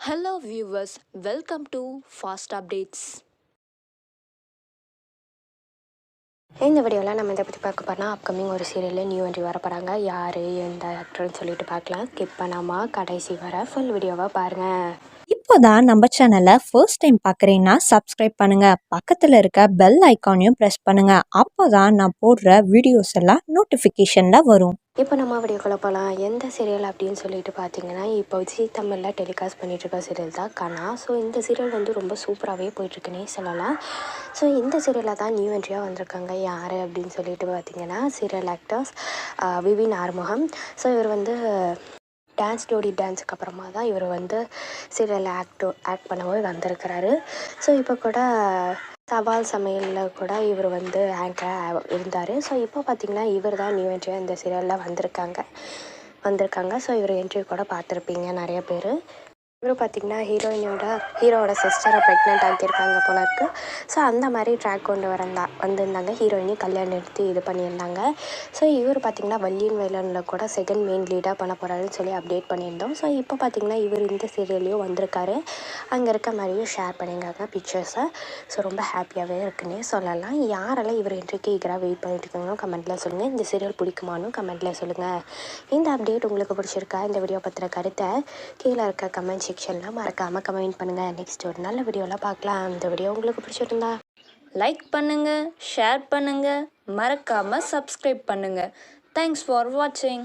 Hello viewers, welcome to Fast Updates. இந்த வீடியோவில் நம்ம இதை பற்றி பார்க்க போனால் அப்கமிங் ஒரு சீரியலில் நியூ என்ட்ரி வர போகிறாங்க யார் எந்த ஆக்டர்னு சொல்லிட்டு பார்க்கலாம். ஸ்கிப் பண்ணாமல் கடைசி வர ஃபுல் வீடியோவை பாருங்கள் இப்போதான் நம்ம சேனலை ஃபர்ஸ்ட் டைம் பார்க்குறீங்கன்னா சப்ஸ்கிரைப் பண்ணுங்க. பக்கத்தில் இருக்க பெல் ஐக்கானையும் ப்ரெஸ் பண்ணுங்க. அப்போதான் நான் போடுற வீடியோஸ் எல்லாம் நோட்டிஃபிகேஷனில் வரும். இப்போ நம்ம வீடியோக்குள்ளே போகலாம். எந்த சீரியல் அப்படின்னு சொல்லிட்டு பார்த்தீங்கன்னா இப்போ ஜி தமிழில் டெலிகாஸ்ட் பண்ணிகிட்டு இருக்க சீரியல் தான் கனா. ஸோ இந்த சீரியல் வந்து ரொம்ப சூப்பராகவே போயிட்டுருக்குன்னே சொல்லலாம். ஸோ இந்த சீரியலில் தான் நியூ என்ட்ரியாக வந்திருக்காங்க. யார் அப்படின்னு சொல்லிட்டு பார்த்தீங்கன்னா serial actors Vivin Arumugam. So இவர் வந்து டான்ஸ் ஜோடி டான்ஸுக்கு அப்புறமா தான் இவர் வந்து சீரியலில் ஆக்டோ ஆக்ட் பண்ணவே வந்திருக்கிறாரு. ஸோ இப்போ கூட சவால் சமையலில் கூட இவர் வந்து ஆங்கராக இருந்தார். ஸோ இப்போ பார்த்தீங்கன்னா இவர் தான் நியூ என்ட்ரியாக இந்த சீரியலில் வந்திருக்காங்க. வந்திருக்காங்க. ஸோ இவர் என்ட்ரி கூட பார்த்துருப்பீங்க நிறைய பேர். இவர் பார்த்தீங்கன்னா ஹீரோயினோட ஹீரோவோட சிஸ்டரை ப்ரெக்னென்ட் ஆக்கியிருக்காங்க போல இருக்கு. ஸோ அந்த மாதிரி ட்ராக் கொண்டு வரந்தா வந்திருந்தாங்க. ஹீரோயினி கல்யாணம் எடுத்து இது பண்ணியிருந்தாங்க. ஸோ இவர் பார்த்தீங்கன்னா வள்ளியின் வேலனில் கூட செகண்ட் மெயின் லீடாக பண்ண போகிறாருன்னு சொல்லி அப்டேட் பண்ணியிருந்தோம். ஸோ இப்போ பார்த்தீங்கன்னா இவர் இந்த சீரியல்லையும் வந்திருக்காரு. அங்கே இருக்க மாதிரியும் ஷேர் பண்ணியிருக்காங்க பிக்சர்ஸை ஸோ ரொம்ப ஹாப்பியாகவே இருக்குன்னே சொல்லலாம். யாரெல்லாம் இவர் இன்றைக்கு ஈகராக வெயிட் பண்ணிட்டு இருக்காங்களோ கமெண்ட்டில் சொல்லுங்கள் இந்த சீரியல் பிடிக்குமான்னு கமெண்ட்டில் சொல்லுங்கள் இந்த அப்டேட் உங்களுக்கு பிடிச்சிருக்கா? இந்த வீடியோ பற்றின கருத்தை கீழே இருக்க கமெண்ட் செக்ஷனில் மறக்காமல் கமெண்ட் பண்ணுங்கள் நெக்ஸ்ட் ஒரு நல்ல வீடியோலாம் பார்க்கலாம். இந்த வீடியோ உங்களுக்கு பிடிச்சிருந்தா லைக் பண்ணுங்கள் ஷேர் பண்ணுங்கள் மறக்காமல் சப்ஸ்கிரைப் பண்ணுங்கள் தேங்க்ஸ் ஃபார் வாட்சிங்